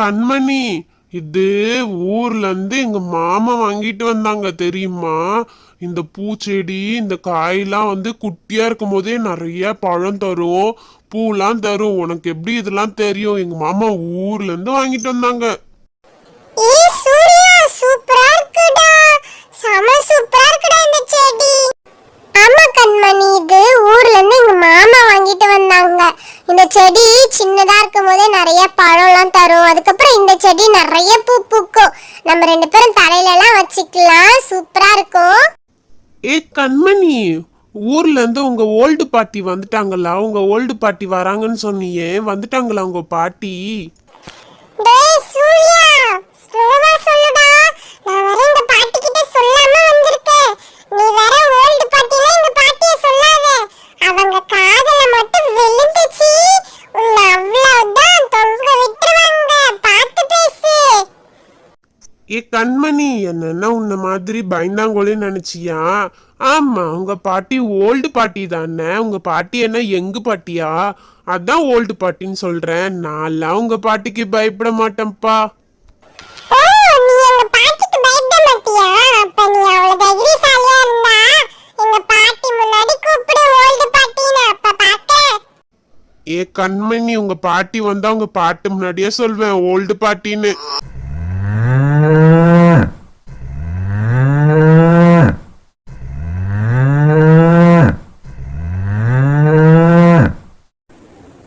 கண்மணி இது ஊர்ல இருந்து எங்க மாமா வாங்கிட்டு வந்தாங்க தெரியுமா? இந்த பூச்செடி இந்த காயெல்லாம் வந்து குட்டியா இருக்கும் போதே நிறைய பழம் தரும் பூலாம் தரும். உனக்கு எப்படி இதெல்லாம் தெரியும்? எங்க மாமா ஊர்ல இருந்து வாங்கிட்டு வந்தாங்க. சூப்பரா இருக்குடா. செம சூப்பரா இருக்குடா இந்த செடி. ஆமா கண்மணி இது ஊர்ல இருந்து எங்க மாமா வாங்கிட்டு வந்தாங்க. இந்த செடி சின்னதா இருக்கும் போதே நிறைய பழம்லாம் தரும். அதுக்கப்புறம் இந்த செடி நிறைய பூ பூக்கும். நம்ம ரெண்டு பேரும் தலையில எல்லாம் வச்சுக்கலாம். சூப்பரா இருக்கும். ஏ கண்மணி ஊர்ல இருந்து உங்க ஓல்டு பாட்டி வந்துட்டாங்களா? உங்க ஓல்டு பாட்டி வராங்கன்னு சொன்னியே. வந்துட்டாங்களா உங்க பாட்டி? ஏ கண்மணி என்னன்னா உன்ன மாதிரி பயந்தாங்கோலே நினைச்சியா? ஆமா உங்க பாட்டி ஓல்டு பாட்டி தானே. உங்க பாட்டி என்ன எங்கு பாட்டியா? அதான் ஓல்டு பாட்டின்னு சொல்றேன். நான்லாம் உங்க பாட்டிக்கு பயப்பட மாட்டேன்ப்பா. ஏ கண்மணி உங்க பாட்டி வந்தா உங்க பாட்டு முன்னாடியே சொல்வேன் ஓல்டு பாட்டின்னு.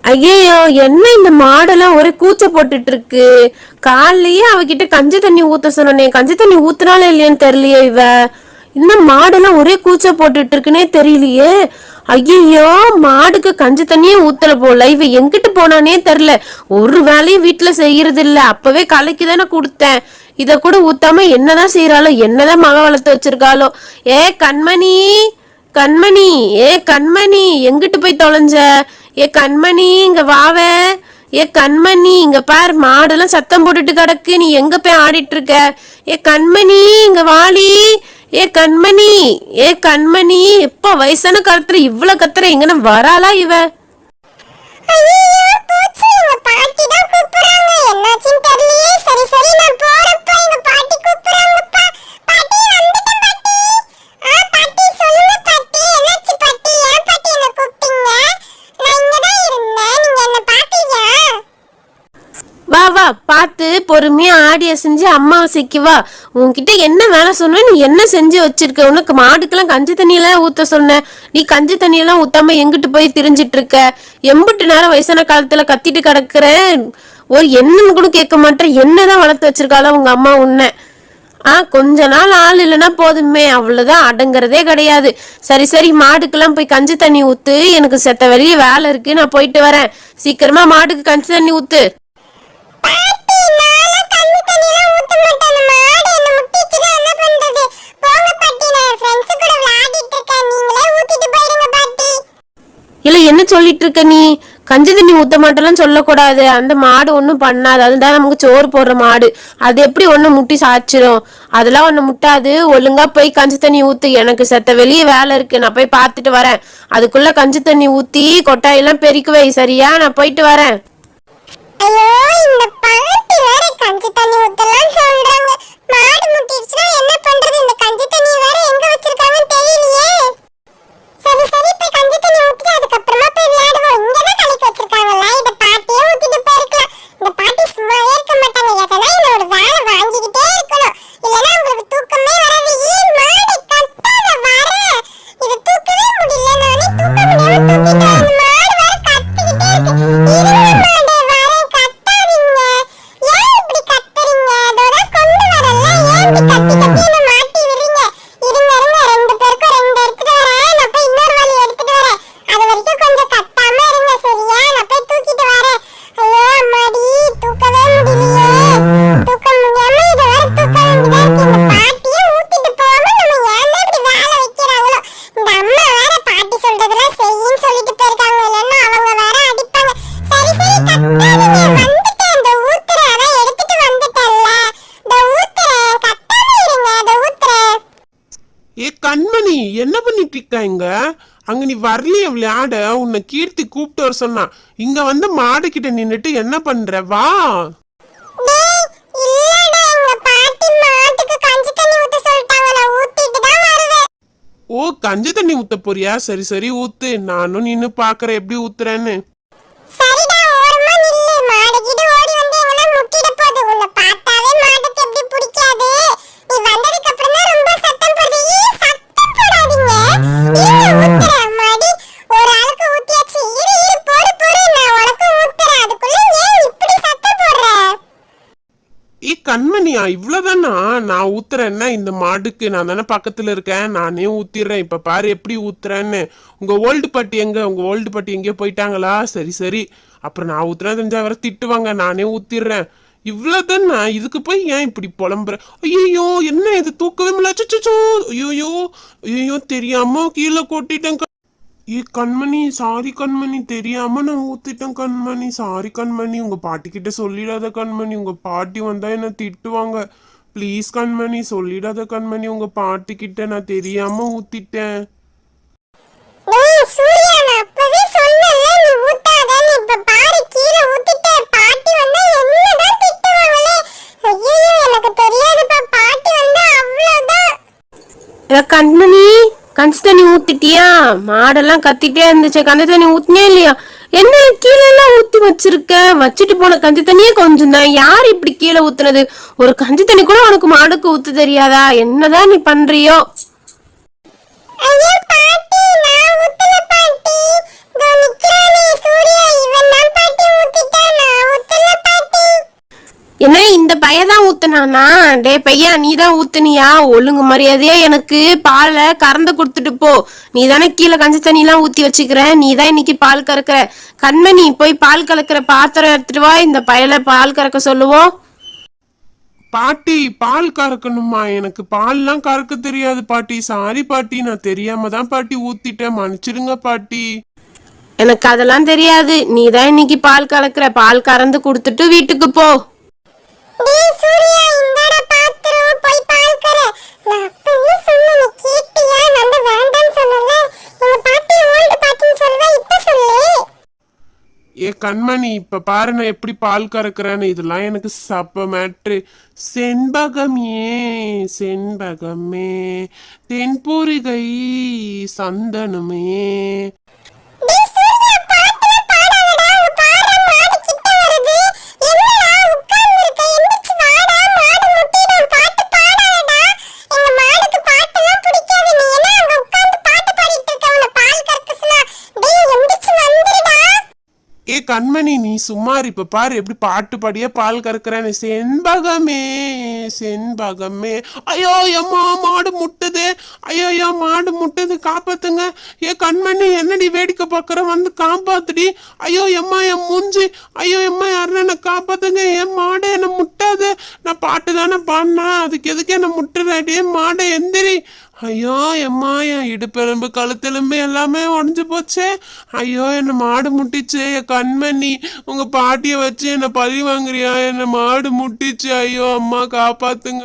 ஐயோ என்ன இந்த மாடெல்லாம் ஒரே கூச்ச போட்டுட்டு இருக்கு காலையே அவகிட்ட கஞ்சி தண்ணி ஊத்த சொன்னே கஞ்சி தண்ணி ஊத்துனாலும் இல்லையான்னு தெரியலையே இவ. இந்த மாடெல்லாம் ஒரே கூச்ச போட்டுட்டு இருக்குன்னே தெரியலையே. ஐயோ மாடுக்கு கஞ்சி தண்ணியே ஊத்தல போல. இவ எங்கிட்டு போனானே தெரியல. ஒரு வேலையும் வீட்டுல செய்யறது இல்ல அப்பவே கலைக்கு தானே கொடுத்தேன். இத கூட ஊத்தாம என்னதான் செய்யறாளோ என்னதான் மக வளர்த்து வச்சிருக்காளோ ஏ கண்மணி கண்மணி ஏ கண்மணி எங்கிட்டு போய் தொலைஞ்ச? ஏ கண்மணி இங்க வாவ. ஏ கண்மணி இங்க பார் மாடெல்லாம் சத்தம் போட்டுட்டு கிடக்கு. நீ எங்க போய் ஆடிட்டு இருக்க ஏ கண்மணி இங்க வாளி ஏ கண்மணி ஏ கண்மணி எப்ப வயசான காலத்துல இவ்வளவு கத்துற? எங்கன்னு வராளா இவ? பார்த்து பொறுமையா ஆடிய செஞ்சு அம்மாவை சிக்கிவா உன்கிட்ட என்ன வேலை சொன்ன நீ என்ன செஞ்சு வச்சிருக்க? உனக்கு மாடுக்கெல்லாம் கஞ்சி தண்ணியெல்லாம் ஊத்த சொன்ன நீ கஞ்சி தண்ணியெல்லாம் ஊத்தாம எங்கிட்டு போய் திரிஞ்சிட்டு இருக்க? எம்பிட்டு நேரம் வயசான காலத்துல கத்திட்டு கிடக்குற? ஒரு என்னன்னு கூட கேட்க மாட்டேன். என்னதான் வளர்த்து வச்சிருக்காளோ உங்க அம்மா உன்னை. ஆ கொஞ்ச நாள் ஆள் இல்லைன்னா போதுமே. அவ்வளவுதான் அடங்குறதே கிடையாது. சரி சரி மாடுக்கெல்லாம் போய் கஞ்சி தண்ணி ஊத்து. எனக்கு செத்த வெளியே வேலை இருக்கு. நான் போயிட்டு வரேன். சீக்கிரமா மாடுக்கு கஞ்சி தண்ணி ஊத்து. இல்ல என்ன சொல்லிட்டு இருக்க நீ? கஞ்சி தண்ணி ஊத்த மாட்டேலாம் சொல்லக்கூடாது. அந்த மாடு ஒன்றும் பண்ணாது. அதுதான் நமக்கு சோறு போடுற மாடு. அது எப்படி ஒண்ணு முட்டி சாச்சிரும் அதெல்லாம் ஒண்ணு முட்டாது. ஒழுங்கா போய் கஞ்சி தண்ணி ஊத்து. எனக்கு செத்த வெளியே வேலை இருக்கு. நான் போய் பார்த்துட்டு வரேன். அதுக்குள்ள கஞ்சி தண்ணி ஊத்தி கொட்டாயெல்லாம் பெருக்குவை சரியா? நான் போயிட்டு வரேன். ஐயோ இந்த பாட்டி வேற கஞ்சி தண்ணி ஊத்தலாம் சொல்றாங்க. மாடு முட்டிடுச்சுன்னா என்ன சொல்றதெல்லாம் சொல்லிட்டு போயிருக்காங்க இல்லைன்னா அவங்க வேற அடிப்பாங்க. சரி சரி கத்தாதீங்க வந்துட்டேன். இந்த ஊத்துற அதான் எடுத்துட்டு வந்துட்டேன்ல. இந்த ஊத்துற கத்தாம இருங்க இந்த ஊத்துற. ஏ கண்மணி என்ன பண்ணிட்டு இருக்க இங்க? அங்க நீ வரலையே விளையாட. உன்னை கீர்த்தி கூப்பிட்டு வர சொன்னா. இங்க வந்து மாடு கிட்ட நின்னுட்டு என்ன பண்ற? வா. ஓ கஞ்சி தண்ணி ஊத்த போறியா? சரி சரி ஊத்து. நானும் நின்னு பாக்குறேன். எப்படி ஊத்துறேன்னு? கண்மணியா இவ்வளவுதானா? நான் ஊத்துறேன்னா இந்த மாடுக்கு நான் தானே பக்கத்துல இருக்கேன். நானே ஊத்திடுறேன். இப்ப பாரு எப்படி ஊத்துறேன்னு. உங்க ஓல்டு பாட்டி எங்க? உங்க ஓல்டு பாட்டி எங்கேயோ போயிட்டாங்களா? சரி சரி. அப்புறம் நான் ஊத்துறேன். தெரிஞ்சா வர திட்டுவாங்க. நானே ஊத்திடுறேன். இவ்வளவுதானா? இதுக்கு போய் ஏன் இப்படி புலம்புற? ஐயோ என்ன இது? தூக்கவே முடியல. ஐயோ ஐயோ தெரியாம கீழே கொட்டிட்டேன். ஏ கண்மணி சாரி கண்மணி தெரியாம நான் ஊத்திட்டேன் கண்மணி. சாரி கண்மணி உங்க பாட்டி கிட்ட சொல்லிடாத கண்மணி. உங்க பாட்டி வந்தா என்ன திட்டுவாங்க. ப்ளீஸ் கண்மணி சொல்லிடாத கண்மணி. உங்க பாட்டி கிட்ட நான் தெரியாம ஊத்திட்டேன். டேய் சூர்யா நான் அப்பவே சொன்னேன்ல நீ ஊத்தாதன்னு இப்ப பாரு கீழே ஊத்திட்ட பாட்டி வந்தா என்னதான் திட்டுவாங்களே. ஐயோ எனக்கு தெரியாதுப்பா. பாட்டி வந்தா அவ்வளவுதான். ஏ, கண்மணி கஞ்சி தண்ணி ஊத்திட்டியா? மாடெல்லாம் கத்திட்டே இருந்துச்சு கஞ்சி தண்ணி ஊத்தினே இல்லையா? என்ன கீழே எல்லாம் ஊத்தி வச்சிருக்க? வச்சுட்டு போன கஞ்சி தண்ணியே கொஞ்சம் தான் யார் இப்படி கீழே ஊத்துனது? ஒரு கஞ்சி தண்ணி கூட உனக்கு மாடுக்கு ஊத்து தெரியாதா? என்னதான் நீ பண்றியோ? என்ன இந்த பையதான் ஊத்துனானா? டே பையா நீ தான் ஊத்துனியா? ஒழுங்கு மரியாதையா எனக்கு பாலை கறந்து கொடுத்துட்டு போ. நீ தானே கீழே கஞ்சி தண்ணி எல்லாம் ஊத்தி வச்சுக்கிற? நீ தான் இன்னைக்கு பால் கறக்குற. கண்மணி போய் பால் கலக்கிற பாத்திரம் எடுத்துட்டு வா. இந்த பையல பால் கறக்க சொல்லுவோம். பாட்டி பால் கறக்கணுமா? எனக்கு பால்லாம் கறக்க தெரியாது பாட்டி. சாரி பாட்டி. நான் தெரியாம தான் பாட்டி ஊத்திட்டேன். மன்னிச்சிடுங்க பாட்டி. எனக்கு அதெல்லாம் தெரியாது. நீ தான் இன்னைக்கு பால் கலக்குற. பால் கறந்து கொடுத்துட்டு வீட்டுக்கு போ. ஏ கண்மணி இப்ப பாரு நான் எப்படி பால் கறக்குறேன்னு. இதெல்லாம் எனக்கு சப்ப மேட்ரு செண்பகமே செண்பகமே தென்பூரிகை சந்தனமே. கண்மணி நீ சும்மார் இப்ப பாரு எப்படி பாட்டு பாடியே பால் கறக்குறேன்னு. செண்பகமே செண்பகமே. ஐயோ எம்மா மாடு முட்டுது. ஐயோ ஐயோ மாடு முட்டுது. காப்பாத்துங்க. ஏ கண்மணி என்னடி வேடிக்கை பார்க்குற? வந்து காப்பாத்துடி. ஐயோ எம்மா என் மூஞ்சி. ஐயோ எம்மா யாரும் என்னை காப்பாத்துங்க. என் மாடு என்னை முட்டாது. நான் பாட்டு தானே பாடினா அதுக்கு எதுக்கு என்னை முட்டுறேன் மாடை எந்திரி. ஐயோ எம்மா என் இடுப்பெலும்பு கழுத்தெலும்பு எல்லாமே உடஞ்சு போச்சே. ஐயோ என்னை மாடு முட்டிச்சு என் கண்மணி. உங்க பாட்டியை வச்சு என்னை பழி வாங்குறியா? என்னை மாடு முட்டிச்சு. ஐயோ அம்மா காப்பாத்துங்க.